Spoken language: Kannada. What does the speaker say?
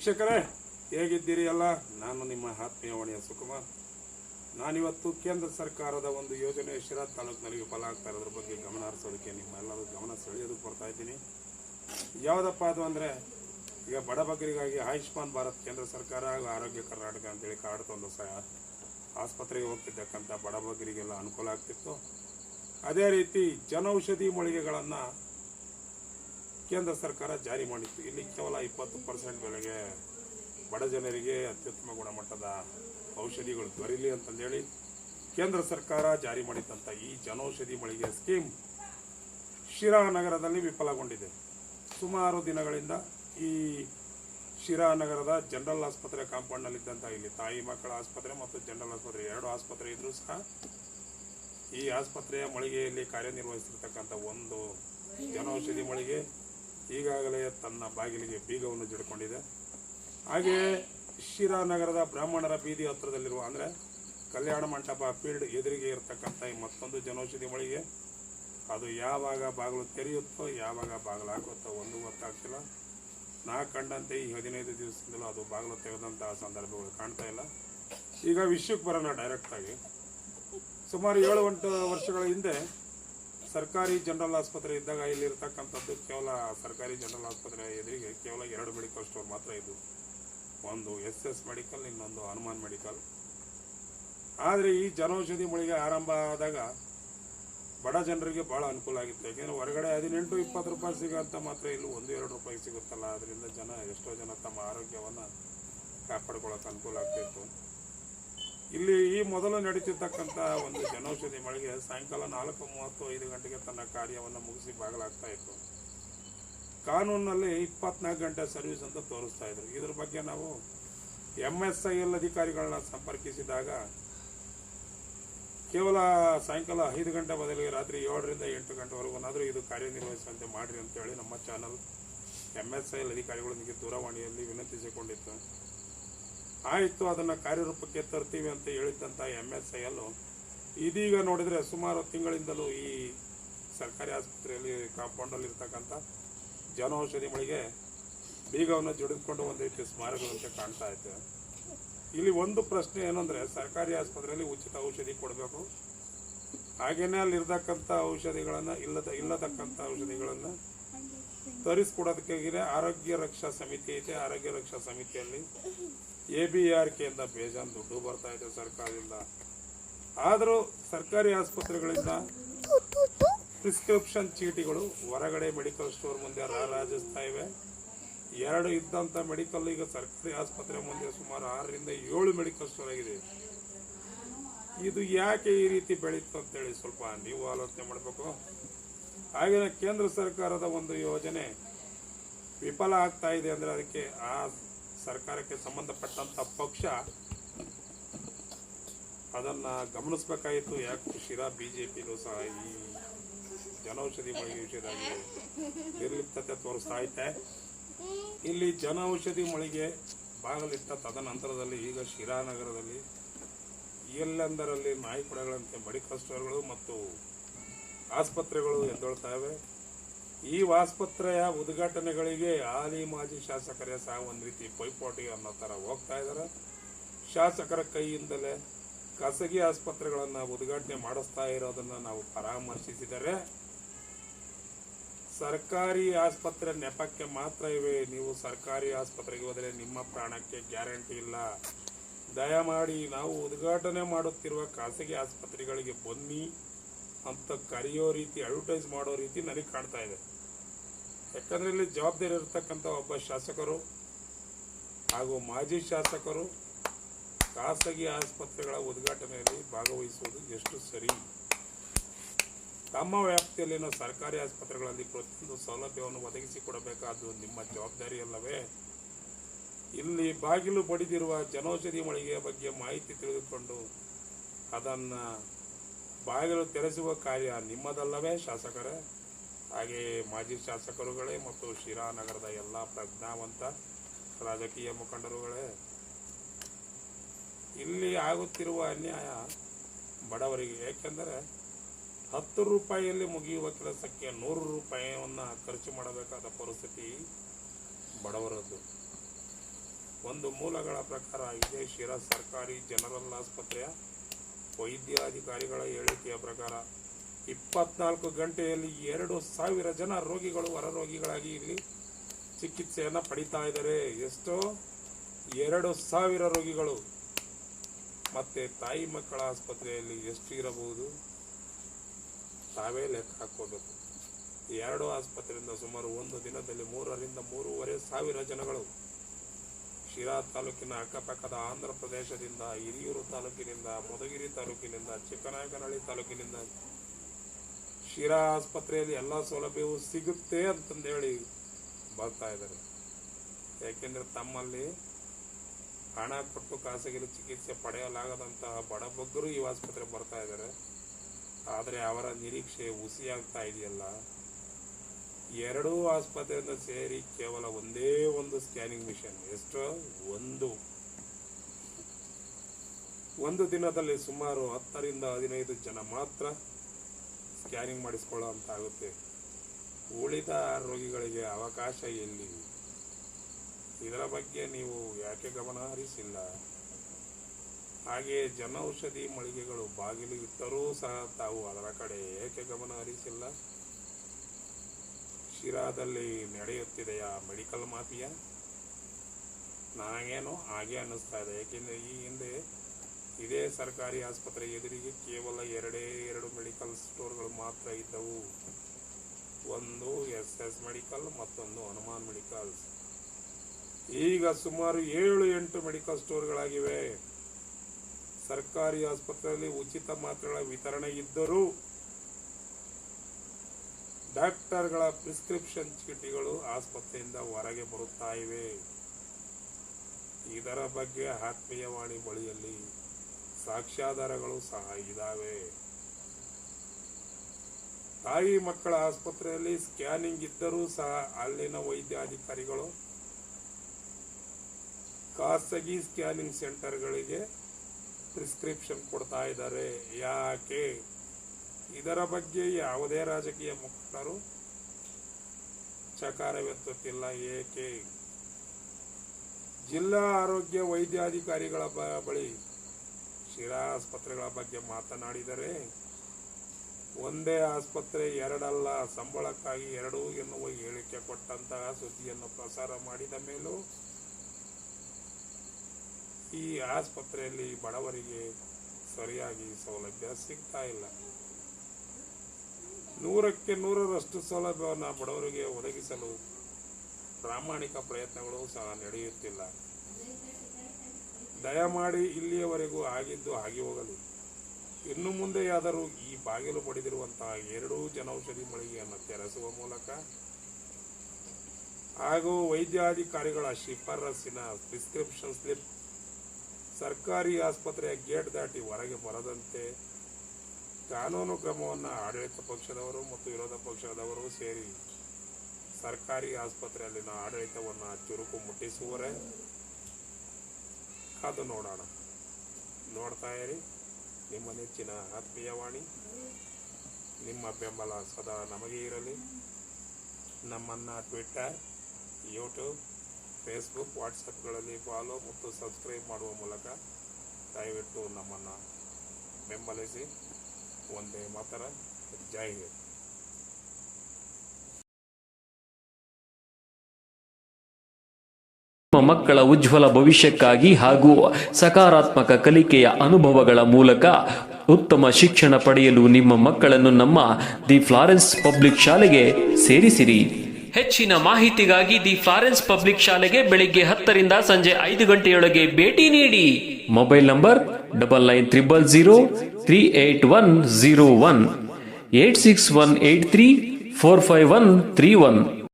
ವೀಕ್ಷಕರೇ ಹೇಗಿದ್ದೀರಿ ಎಲ್ಲ? ನಾನು ನಿಮ್ಮ ಆತ್ಮೀಯ ಹೊಣೆಯ ಸುಕುಮಾರ್. ನಾನಿವತ್ತು ಕೇಂದ್ರ ಸರ್ಕಾರದ ಒಂದು ಯೋಜನೆ ಶಿರಾ ತಾಲೂಕಿನಲ್ಲಿ ಫಲ ಆಗ್ತಾ ಇರೋದ್ರ ಬಗ್ಗೆ ಗಮನ ಹರಿಸೋದಕ್ಕೆ ನಿಮ್ಮೆಲ್ಲರೂ ಗಮನ ಸೆಳೆಯೋದಕ್ಕೆ ಬರ್ತಾ ಇದ್ದೀನಿ. ಯಾವುದಪ್ಪ ಅದು ಅಂದರೆ, ಈಗ ಬಡಬಗರಿಗಾಗಿ ಆಯುಷ್ಮಾನ್ ಭಾರತ್ ಕೇಂದ್ರ ಸರ್ಕಾರ ಹಾಗೂ ಆರೋಗ್ಯ ಕರ್ನಾಟಕ ಅಂತೇಳಿ ಕಾರ್ಡ್ ತಂದು ಸಹ ಆಸ್ಪತ್ರೆಗೆ ಹೋಗ್ತಿದ್ದಕ್ಕಂಥ ಬಡಬಗರಿಗೆಲ್ಲ ಅನುಕೂಲ ಆಗ್ತಿತ್ತು. ಅದೇ ರೀತಿ ಜನೌಷಧಿ ಮಳಿಗೆಗಳನ್ನು ಕೇಂದ್ರ ಸರ್ಕಾರ ಜಾರಿ ಮಾಡಿತ್ತು. ಇಲ್ಲಿ ಕೇವಲ ಇಪ್ಪತ್ತು ಪರ್ಸೆಂಟ್ ಬೆಲೆಗೆ ಬಡ ಜನರಿಗೆ ಅತ್ಯುತ್ತಮ ಗುಣಮಟ್ಟದ ಔಷಧಿಗಳು ದೊರೀಲಿ ಅಂತಂದೇಳಿ ಕೇಂದ್ರ ಸರ್ಕಾರ ಜಾರಿ ಮಾಡಿದಂಥ ಈ ಜನೌಷಧಿ ಮಳಿಗೆ ಸ್ಕೀಮ್ ಶಿರಾ ನಗರದಲ್ಲಿ ವಿಫಲಗೊಂಡಿದೆ. ಸುಮಾರು ದಿನಗಳಿಂದ ಈ ಶಿರಾ ನಗರದ ಜನರಲ್ ಆಸ್ಪತ್ರೆ ಕಾಂಪೌಂಡ್ನಲ್ಲಿದ್ದಂಥ ಇಲ್ಲಿ ತಾಯಿ ಮಕ್ಕಳ ಆಸ್ಪತ್ರೆ ಮತ್ತು ಜನರಲ್ ಆಸ್ಪತ್ರೆ ಎರಡು ಆಸ್ಪತ್ರೆ ಇದ್ದರೂ ಸಹ ಈ ಆಸ್ಪತ್ರೆಯ ಮಳಿಗೆಯಲ್ಲಿ ಕಾರ್ಯನಿರ್ವಹಿಸಿರ್ತಕ್ಕಂಥ ಒಂದು ಜನೌಷಧಿ ಮಳಿಗೆ ಈಗಾಗಲೇ ತನ್ನ ಬಾಗಿಲಿಗೆ ಬೀಗವನ್ನು ಜಿಡ್ಕೊಂಡಿದೆ. ಹಾಗೆಯೇ ಶಿರಾ ನಗರದ ಬ್ರಾಹ್ಮಣರ ಬೀದಿ ಹತ್ರದಲ್ಲಿರುವ ಅಂದರೆ ಕಲ್ಯಾಣ ಮಂಟಪ ಫೀಲ್ಡ್ ಎದುರಿಗೆ ಇರತಕ್ಕಂಥ ಈ ಮತ್ತೊಂದು ಜನೌಷಧಿ ಮಳಿಗೆ, ಅದು ಯಾವಾಗ ಬಾಗಿಲು ತೆರೆಯುತ್ತೋ, ಯಾವಾಗ ಬಾಗಿಲು ಹಾಕುತ್ತೋ ಒಂದು ಗೊತ್ತಾಗ್ತಿಲ್ಲ. ನಾ ಕಂಡಂತೆ ಈ ಹದಿನೈದು ದಿವಸದಿಂದಲೂ ಅದು ಬಾಗಿಲು ತೆಗೆದಂತಹ ಸಂದರ್ಭಗಳು ಕಾಣ್ತಾ ಇಲ್ಲ. ಈಗ ವಿಷಯಕ್ಕೆ ಬರೋಣ ಡೈರೆಕ್ಟಾಗಿ ಸುಮಾರು ಏಳು ಎಂಟು ವರ್ಷಗಳ ಹಿಂದೆ ಸರ್ಕಾರಿ ಜನರಲ್ ಆಸ್ಪತ್ರೆ ಇದ್ದಾಗ ಇಲ್ಲಿರ್ತಕ್ಕಂಥದ್ದು ಕೇವಲ ಸರ್ಕಾರಿ ಜನರಲ್ ಆಸ್ಪತ್ರೆ ಎದುರಿಗೆ ಕೇವಲ ಎರಡು ಮೆಡಿಕಲ್ ಸ್ಟೋರ್ ಮಾತ್ರ ಇದು. ಒಂದು ಎಸ್ ಎಸ್ ಮೆಡಿಕಲ್, ಇನ್ನೊಂದು ಹನುಮಾನ್ ಮೆಡಿಕಲ್. ಆದರೆ ಈ ಜನೌಷಧಿ ಮಳಿಗೆ ಆರಂಭ ಆದಾಗ ಬಡ ಜನರಿಗೆ ಭಾಳ ಅನುಕೂಲ ಆಗಿತ್ತು. ಯಾಕೆಂದರೆ ಹೊರಗಡೆ ಹದಿನೆಂಟು, ಇಪ್ಪತ್ತು ರೂಪಾಯಿ ಸಿಗೋಂಥ ಮಾತ್ರ ಇಲ್ಲಿ ಒಂದು, ಎರಡು ರೂಪಾಯಿ ಸಿಗುತ್ತಲ್ಲ. ಅದರಿಂದ ಜನ ಎಷ್ಟೋ ಜನ ತಮ್ಮ ಆರೋಗ್ಯವನ್ನು ಕಾಪಾಡ್ಕೊಳ್ಳೋಕೆ ಅನುಕೂಲ ಆಗ್ತಿತ್ತು. ಇಲ್ಲಿ ಈ ಮೊದಲು ನಡೀತಿರ್ತಕ್ಕಂಥ ಒಂದು ಜನೌಷಧಿ ಮಳಿಗೆ ಸಾಯಂಕಾಲ ನಾಲ್ಕು ಮೂವತ್ತು ಐದು ಗಂಟೆಗೆ ತನ್ನ ಕಾರ್ಯವನ್ನು ಮುಗಿಸಿ ಬಾಗಲಾಗ್ತಾ ಇತ್ತು. ಕಾನೂನಿನಲ್ಲಿ ಇಪ್ಪತ್ನಾಲ್ಕು ಗಂಟೆ ಸರ್ವಿಸ್ ಅಂತ ತೋರಿಸ್ತಾ ಇದ್ರು. ಇದ್ರ ಬಗ್ಗೆ ನಾವು ಎಂ ಎಸ್ ಐ ಎಲ್ ಅಧಿಕಾರಿಗಳನ್ನ ಸಂಪರ್ಕಿಸಿದಾಗ ಕೇವಲ ಸಾಯಂಕಾಲ ಐದು ಗಂಟೆ ಬದಲಿಗೆ ರಾತ್ರಿ ಏಳರಿಂದ ಎಂಟು ಗಂಟೆವರೆಗೂನಾದರೂ ಇದು ಕಾರ್ಯನಿರ್ವಹಿಸುವಂತೆ ಮಾಡಿರಿ ಅಂತೇಳಿ ನಮ್ಮ channel M S I L ಅಧಿಕಾರಿಗಳೊಂದಿಗೆ ದೂರವಾಣಿಯಲ್ಲಿ ವಿನಂತಿಸಿಕೊಂಡಿತ್ತು. ಆಯಿತು, ಅದನ್ನು ಕಾರ್ಯರೂಪಕ್ಕೆ ತರ್ತೀವಿ ಅಂತ ಹೇಳಿದ್ದಂಥ ಎಂ ಎಸ್ ಐ ಅಲ್ಲೂ ಇದೀಗ ನೋಡಿದರೆ ಸುಮಾರು ತಿಂಗಳಿಂದಲೂ ಈ ಸರ್ಕಾರಿ ಆಸ್ಪತ್ರೆಯಲ್ಲಿ ಕಾಂಪೌಂಡಲ್ಲಿರ್ತಕ್ಕಂಥ ಜನೌಷಧಿ ಮಳಿಗೆ ಬೀಗವನ್ನು ಜೋಡಿಸ್ಕೊಂಡು ಒಂದು ರೀತಿ ಸ್ಮಾರಕದಂತೆ ಕಾಣ್ತಾ ಇದೆ. ಇಲ್ಲಿ ಒಂದು ಪ್ರಶ್ನೆ ಏನಂದರೆ, ಸರ್ಕಾರಿ ಆಸ್ಪತ್ರೆಯಲ್ಲಿ ಉಚಿತ ಔಷಧಿ ಕೊಡಬೇಕು. ಹಾಗೆಯೇ ಅಲ್ಲಿರ್ತಕ್ಕಂಥ ಔಷಧಿಗಳನ್ನು ಇಲ್ಲದ, ಇಲ್ಲತಕ್ಕಂಥ ಔಷಧಿಗಳನ್ನು ತರಿಸ್ಕೊಡೋದಕ್ಕಾಗಿ ಆರೋಗ್ಯ ರಕ್ಷಾ ಸಮಿತಿ ಐತೆ. ಆರೋಗ್ಯ ರಕ್ಷಾ ಸಮಿತಿಯಲ್ಲಿ ಎ ಬಿ ಆರ್ ಕೆಯಿಂದ ಬೇಜಾನ್ ದುಡ್ಡು ಬರ್ತಾ ಇದೆ ಸರ್ಕಾರದಿಂದ. ಆದರೂ ಸರ್ಕಾರಿ ಆಸ್ಪತ್ರೆಗಳಿಂದ ಪ್ರಿಸ್ಕ್ರಿಪ್ಷನ್ ಚೀಟಿಗಳು ಹೊರಗಡೆ ಮೆಡಿಕಲ್ ಸ್ಟೋರ್ ಮುಂದೆ ರಾರಾಜಿಸ್ತಾ ಇವೆ. ಎರಡು ಇದ್ದಂಥ ಮೆಡಿಕಲ್ ಈಗ ಸರ್ಕಾರಿ ಆಸ್ಪತ್ರೆ ಮುಂದೆ ಸುಮಾರು ಆರರಿಂದ ಏಳು ಮೆಡಿಕಲ್ ಸ್ಟೋರ್ ಆಗಿದೆ. ಇದು ಯಾಕೆ ಈ ರೀತಿ ಬೆಳೀತು ಅಂತೇಳಿ ಸ್ವಲ್ಪ ನೀವು ಆಲೋಚನೆ ಮಾಡಬೇಕು. ಹಾಗೆಯೇ ಕೇಂದ್ರ ಸರ್ಕಾರದ ಒಂದು ಯೋಜನೆ ವಿಫಲ ಆಗ್ತಾ ಇದೆ ಅಂದರೆ ಅದಕ್ಕೆ ಆ ಸರ್ಕಾರಕ್ಕೆ ಸಂಬಂಧಪಟ್ಟಂಥ ಪಕ್ಷ ಅದನ್ನ ಗಮನಿಸಬೇಕಾಯಿತು. ಯಾಕೆ ಶಿರಾ ಪಿನೂ ಸಹ ಈ ಜನೌಷಧಿ ಮಳಿಗೆ ವಿಷಯದಲ್ಲಿ ನಿರ್ಲಿಪ್ತತೆ ತೋರಿಸ್ತಾ ಐತೆ. ಇಲ್ಲಿ ಜನೌಷಧಿ ಮಳಿಗೆ ಬಾಗಲಿಟ್ಟ ತದನಂತರದಲ್ಲಿ ಈಗ ಶಿರಾನಗರದಲ್ಲಿ ಎಲ್ಲೆಂದರಲ್ಲಿ ನಾಯಿಕೊಡಗಳಂತೆ ಮೆಡಿಕಲ್ ಸ್ಟೋರ್ಗಳು ಮತ್ತು ಆಸ್ಪತ್ರೆಗಳು ಎದ್ದೊಳ್ತಾ ಇವೆ ಈ ಆಸ್ಪತ್ರೆಯ ಉದ್ಘಾಟನೆಗಳಿಗೆ ಹಾಲಿ ಮಾಜಿ ಶಾಸಕರೇ ಸಹ ಒಂದು ರೀತಿ ಪೈಪೋಟಿ ಅನ್ನೋ ಥರ ಹೋಗ್ತಾ ಇದ್ದಾರೆ. ಶಾಸಕರ ಕೈಯಿಂದಲೇ ಖಾಸಗಿ ಆಸ್ಪತ್ರೆಗಳನ್ನು ಉದ್ಘಾಟನೆ ಮಾಡಿಸ್ತಾ ಇರೋದನ್ನು ನಾವು ಪರಾಮರ್ಶಿಸಿದರೆ, ಸರ್ಕಾರಿ ಆಸ್ಪತ್ರೆ ನೆಪಕ್ಕೆ ಮಾತ್ರ ಇವೆ. ನೀವು ಸರ್ಕಾರಿ ಆಸ್ಪತ್ರೆಗೆ ಹೋದರೆ ನಿಮ್ಮ ಪ್ರಾಣಕ್ಕೆ ಗ್ಯಾರಂಟಿ ಇಲ್ಲ. ದಯಮಾಡಿ ನಾವು ಉದ್ಘಾಟನೆ ಮಾಡುತ್ತಿರುವ ಖಾಸಗಿ ಆಸ್ಪತ್ರೆಗಳಿಗೆ ಬನ್ನಿ. ಅಂತ ಕರೆಯೋ ರೀತಿ ಅಡ್ವರ್ಟೈಸ್ ಮಾಡೋ ರೀತಿ ನನಗೆ ಕಾಣ್ತಾ ಇದೆ. ಯಾಕಂದರೆ ಇಲ್ಲಿ ಜವಾಬ್ದಾರಿ ಇರತಕ್ಕಂಥ ಒಬ್ಬ ಶಾಸಕರು ಹಾಗೂ ಮಾಜಿ ಶಾಸಕರು ಖಾಸಗಿ ಆಸ್ಪತ್ರೆಗಳ ಉದ್ಘಾಟನೆಯಲ್ಲಿ ಭಾಗವಹಿಸುವುದು ಎಷ್ಟು ಸರಿ? ತಮ್ಮ ವ್ಯಾಪ್ತಿಯಲ್ಲಿನ ಸರ್ಕಾರಿ ಆಸ್ಪತ್ರೆಗಳಲ್ಲಿ ಪ್ರತಿಯೊಂದು ಸೌಲಭ್ಯವನ್ನು ಒದಗಿಸಿಕೊಡಬೇಕಾದ್ದು ನಿಮ್ಮ ಜವಾಬ್ದಾರಿ ಅಲ್ಲವೇ? ಇಲ್ಲಿ ಬಾಗಿಲು ಬಡಿದಿರುವ ಜನೌಷಧಿ ಮಳಿಗೆಯ ಬಗ್ಗೆ ಮಾಹಿತಿ ತಿಳಿದುಕೊಂಡು ಅದನ್ನು ಬಾಗಿಲು ತೆರೆಸುವ ಕಾರ್ಯ ನಿಮ್ಮದಲ್ಲವೇ, ಶಾಸಕರೇ. ಹಾಗೆಯೇ ಮಾಜಿ ಶಾಸಕರುಗಳೇ ಮತ್ತು ಶಿರಾ ನಗರದ ಎಲ್ಲ ಪ್ರಜ್ಞಾವಂತ ರಾಜಕೀಯ ಮುಖಂಡರುಗಳೇ, ಇಲ್ಲಿ ಆಗುತ್ತಿರುವ ಅನ್ಯಾಯ ಬಡವರಿಗೆ, ಏಕೆಂದರೆ ಹತ್ತು ರೂಪಾಯಿಯಲ್ಲಿ ಮುಗಿಯುವ ಕೆಲಸಕ್ಕೆ ನೂರು ರೂಪಾಯಿಯನ್ನು ಖರ್ಚು ಮಾಡಬೇಕಾದ ಪರಿಸ್ಥಿತಿ ಬಡವರದ್ದು. ಒಂದು ಮೂಲಗಳ ಪ್ರಕಾರ ಇದೇ ಶಿರಾ ಸರ್ಕಾರಿ ಜನರಲ್ ಆಸ್ಪತ್ರೆಯ ವೈದ್ಯಾಧಿಕಾರಿಗಳ ಹೇಳಿಕೆಯ ಪ್ರಕಾರ ಇಪ್ಪತ್ನಾಲ್ಕು ಗಂಟೆಯಲ್ಲಿ ಎರಡು ಸಾವಿರ ಜನ ರೋಗಿಗಳು ಹೊರ ರೋಗಿಗಳಾಗಿ ಇಲ್ಲಿ ಚಿಕಿತ್ಸೆಯನ್ನು ಪಡಿತಾ ಇದ್ದಾರೆ. ಎಷ್ಟೋ? ಎರಡು ಸಾವಿರ ರೋಗಿಗಳು. ಮತ್ತೆ ತಾಯಿ ಮಕ್ಕಳ ಆಸ್ಪತ್ರೆಯಲ್ಲಿ ಎಷ್ಟು ಇರಬಹುದು? ತಾವೇ ಲೆಕ್ಕ ಹಾಕೋಬೇಕು ಎರಡು ಆಸ್ಪತ್ರೆಯಿಂದ ಸುಮಾರು ಒಂದು ದಿನದಲ್ಲಿ ಮೂರರಿಂದ ಮೂರುವರೆ ಸಾವಿರ ಜನಗಳು ಶಿರಾ ತಾಲೂಕಿನ ಅಕ್ಕಪಕ್ಕದ ಆಂಧ್ರ ಪ್ರದೇಶದಿಂದ ಹಿರಿಯೂರು ತಾಲೂಕಿನಿಂದ ಮಧುಗಿರಿ ತಾಲೂಕಿನಿಂದ ಚಿಕ್ಕನಾಯಕನಹಳ್ಳಿ ತಾಲೂಕಿನಿಂದ ಶಿರಾ ಆಸ್ಪತ್ರೆಯಲ್ಲಿ ಎಲ್ಲ ಸೌಲಭ್ಯವೂ ಸಿಗುತ್ತೆ ಅಂತಂದೇಳಿ ಬರ್ತಾ ಇದ್ದಾರೆ. ಏಕೆಂದರೆ ತಮ್ಮಲ್ಲಿ ಹಣ ಕೊಟ್ಟು ಖಾಸಗಿ ಚಿಕಿತ್ಸೆ ಪಡೆಯಲಾಗದಂತಹ ಬಡಬಗ್ಗರು ಈ ಆಸ್ಪತ್ರೆ ಬರ್ತಾ ಇದ್ದಾರೆ. ಆದರೆ ಅವರ ನಿರೀಕ್ಷೆ ಹುಸಿಯಾಗ್ತಾ ಇದೆಯಲ್ಲ. ಎರಡೂ ಆಸ್ಪತ್ರೆಯಿಂದ ಸೇರಿ ಕೇವಲ ಒಂದೇ ಒಂದು ಸ್ಕ್ಯಾನಿಂಗ್ ಮಿಷನ್, ಎಷ್ಟು ಒಂದು. ಒಂದು ದಿನದಲ್ಲಿ ಸುಮಾರು ಹತ್ತರಿಂದ ಹದಿನೈದು ಜನ ಮಾತ್ರ ಸ್ಕ್ಯಾನಿಂಗ್ ಮಾಡಿಸ್ಕೊಳ್ಳೋ ಅಂತ ಉಳಿದ ರೋಗಿಗಳಿಗೆ ಅವಕಾಶ ಎಲ್ಲಿ ಇದರ ಬಗ್ಗೆ ನೀವು ಯಾಕೆ ಗಮನ ಹರಿಸಿಲ್ಲ? ಹಾಗೆಯೇ ಜನೌಷಧಿ ಮಳಿಗೆಗಳು ಬಾಗಿಲು ಇಟ್ಟರೂ ಸಹ ತಾವು ಅದರ ಕಡೆ ಏಕೆ ಗಮನ ಹರಿಸಿಲ್ಲ? ಶಿರಾದಲ್ಲಿ ನಡೆಯುತ್ತಿದೆಯಾ ಮೆಡಿಕಲ್ ಮಾಫಿಯಾ? ನನಗೇನು ಹಾಗೆ ಅನ್ನಿಸ್ತಾ ಇದೆ. ಏಕೆಂದರೆ ಈ ಹಿಂದೆ ಇದೇ ಸರ್ಕಾರಿ ಆಸ್ಪತ್ರೆ ಎದುರಿಗೆ ಕೇವಲ ಎರಡೇ ಎರಡು ಮೆಡಿಕಲ್ ಸ್ಟೋರ್ಗಳು ಮಾತ್ರ ಇದ್ದವು. ಒಂದು ಎಸ್ ಎಸ್ ಮೆಡಿಕಲ್, ಮತ್ತೊಂದು ಹನುಮಾನ್ ಮೆಡಿಕಲ್ಸ್. ಈಗ ಸುಮಾರು ಏಳು ಎಂಟು ಮೆಡಿಕಲ್ ಸ್ಟೋರ್ಗಳಾಗಿವೆ. ಸರ್ಕಾರಿ ಆಸ್ಪತ್ರೆಯಲ್ಲಿ ಉಚಿತ ಮಾತ್ರೆಗಳ ವಿತರಣೆ ಇದ್ದರೂ ಡಾಕ್ಟರ್ಗಳ ಪ್ರಿಸ್ಕ್ರಿಪ್ಷನ್ ಚೀಟಿಗಳು ಆಸ್ಪತ್ರೆಯಿಂದ ಹೊರಗೆ ಬರುತ್ತಾ ಇವೆ. ಇದರ ಬಗ್ಗೆ ಆತ್ಮೀಯವಾಣಿ ಬಳಿಯಲ್ಲಿ ಸಾಕ್ಷ್ಯಾಧಾರಗಳು ಸಹ ಇದ್ದಾವೆ ತಾಯಿ ಮಕ್ಕಳ ಆಸ್ಪತ್ರೆಯಲ್ಲಿ ಸ್ಕ್ಯಾನಿಂಗ್ ಇದ್ದರೂ ಸಹ ಅಲ್ಲಿನ ವೈದ್ಯಾಧಿಕಾರಿಗಳು ಖಾಸಗಿ ಸ್ಕ್ಯಾನಿಂಗ್ ಸೆಂಟರ್ಗಳಿಗೆ ಪ್ರಿಸ್ಕ್ರಿಪ್ಷನ್ ಕೊಡ್ತಾ ಇದ್ದಾರೆ. ಯಾಕೆ? ಇದರ ಬಗ್ಗೆ ಯಾವುದೇ ರಾಜಕೀಯ ಮುಖಂಡರು ಚಕಾರವೆತ್ತುತ್ತಿಲ್ಲ. ಏಕೆ? ಜಿಲ್ಲಾ ಆರೋಗ್ಯ ವೈದ್ಯಾಧಿಕಾರಿಗಳ ಬಳಿ ಶಿರಾ ಆಸ್ಪತ್ರೆಗಳ ಬಗ್ಗೆ ಮಾತನಾಡಿದರೆ, ಒಂದೇ ಆಸ್ಪತ್ರೆ ಎರಡಲ್ಲ, ಸಂಬಳಕ್ಕಾಗಿ ಎರಡು ಎನ್ನುವ ಹೇಳಿಕೆ ಕೊಟ್ಟಂತಹ ಸುದ್ದಿಯನ್ನು ಪ್ರಸಾರ ಮಾಡಿದ ಮೇಲೂ ಈ ಆಸ್ಪತ್ರೆಯಲ್ಲಿ ಬಡವರಿಗೆ ಸರಿಯಾಗಿ ಸೌಲಭ್ಯ ಸಿಗ್ತಾ ಇಲ್ಲ. ನೂರಕ್ಕೆ ನೂರರಷ್ಟು ಸೌಲಭ್ಯವನ್ನು ಬಡವರಿಗೆ ಒದಗಿಸಲು ಪ್ರಾಮಾಣಿಕ ಪ್ರಯತ್ನಗಳು ಸಹ ನಡೆಯುತ್ತಿಲ್ಲ. ದಯಮಾಡಿ ಇಲ್ಲಿಯವರೆಗೂ ಆಗಿದ್ದು ಆಗಿ ಹೋಗಲಿ. ಇನ್ನು ಮುಂದೆಯಾದರೂ ಈ ಬಾಗಿಲು ಪಡೆದಿರುವಂತಹ ಎರಡೂ ಜನೌಷಧಿ ಮಳಿಗೆಯನ್ನು ತೆರೆಸುವ ಮೂಲಕ ಹಾಗೂ ವೈದ್ಯಾಧಿಕಾರಿಗಳ ಶಿಫಾರಸ್ಸಿನ ಪ್ರಿಸ್ಕ್ರಿಪ್ಷನ್ ಸ್ಲಿಪ್ ಸರ್ಕಾರಿ ಆಸ್ಪತ್ರೆಯ ಗೇಟ್ ದಾಟಿ ಹೊರಗೆ ಬರದಂತೆ ಕಾನೂನು ಕ್ರಮವನ್ನು ಆಡಳಿತ ಪಕ್ಷದವರು ಮತ್ತು ವಿರೋಧ ಪಕ್ಷದವರು ಸೇರಿ ಸರ್ಕಾರಿ ಆಸ್ಪತ್ರೆಯಲ್ಲಿನ ಆಡಳಿತವನ್ನು ಚುರುಕು ಮುಟ್ಟಿಸುವರೆ ಅದು ನೋಡೋಣ. ನೋಡ್ತಾ ಇರಿ. ನಿಮ್ಮ ನೆಚ್ಚಿನ ಆತ್ಮೀಯವಾಣಿ ನಿಮ್ಮ ಬೆಂಬಲ ಸದಾ ನಮಗೆ ಇರಲಿ. ನಮ್ಮನ್ನು ಟ್ವಿಟ್ಟರ್ ಯೂಟ್ಯೂಬ್ ಫೇಸ್ಬುಕ್ ವಾಟ್ಸಪ್ಗಳಲ್ಲಿ ಫಾಲೋ ಮತ್ತು ಸಬ್ಸ್ಕ್ರೈಬ್ ಮಾಡುವ ಮೂಲಕ ದಯವಿಟ್ಟು ನಮ್ಮನ್ನು ಬೆಂಬಲಿಸಿ. ಒಂದೇ ಮಾತರ ಜೈ ಮಕ್ಕಳ ಉಜ್ವಲ ಭವಿಷ್ಯಕ್ಕಾಗಿ ಹಾಗೂ ಸಕಾರಾತ್ಮಕ ಕಲಿಕೆಯ ಅನುಭವಗಳ ಮೂಲಕ ಉತ್ತಮ ಶಿಕ್ಷಣ ಪಡೆಯಲು ನಿಮ್ಮ ಮಕ್ಕಳನ್ನು ನಮ್ಮ ದಿ ಫ್ಲಾರೆನ್ಸ್ ಪಬ್ಲಿಕ್ ಶಾಲೆಗೆ ಸೇರಿಸಿರಿ. ಹೆಚ್ಚಿನ ಮಾಹಿತಿಗಾಗಿ ದಿ ಫ್ಲಾರೆನ್ಸ್ ಪಬ್ಲಿಕ್ ಶಾಲೆಗೆ ಬೆಳಿಗ್ಗೆ ಹತ್ತರಿಂದ ಸಂಜೆ ಐದು ಗಂಟೆಯೊಳಗೆ ಭೇಟಿ ನೀಡಿ. Mobile number double nine triple zero three eight one zero one, eight six one eight three four five one three one.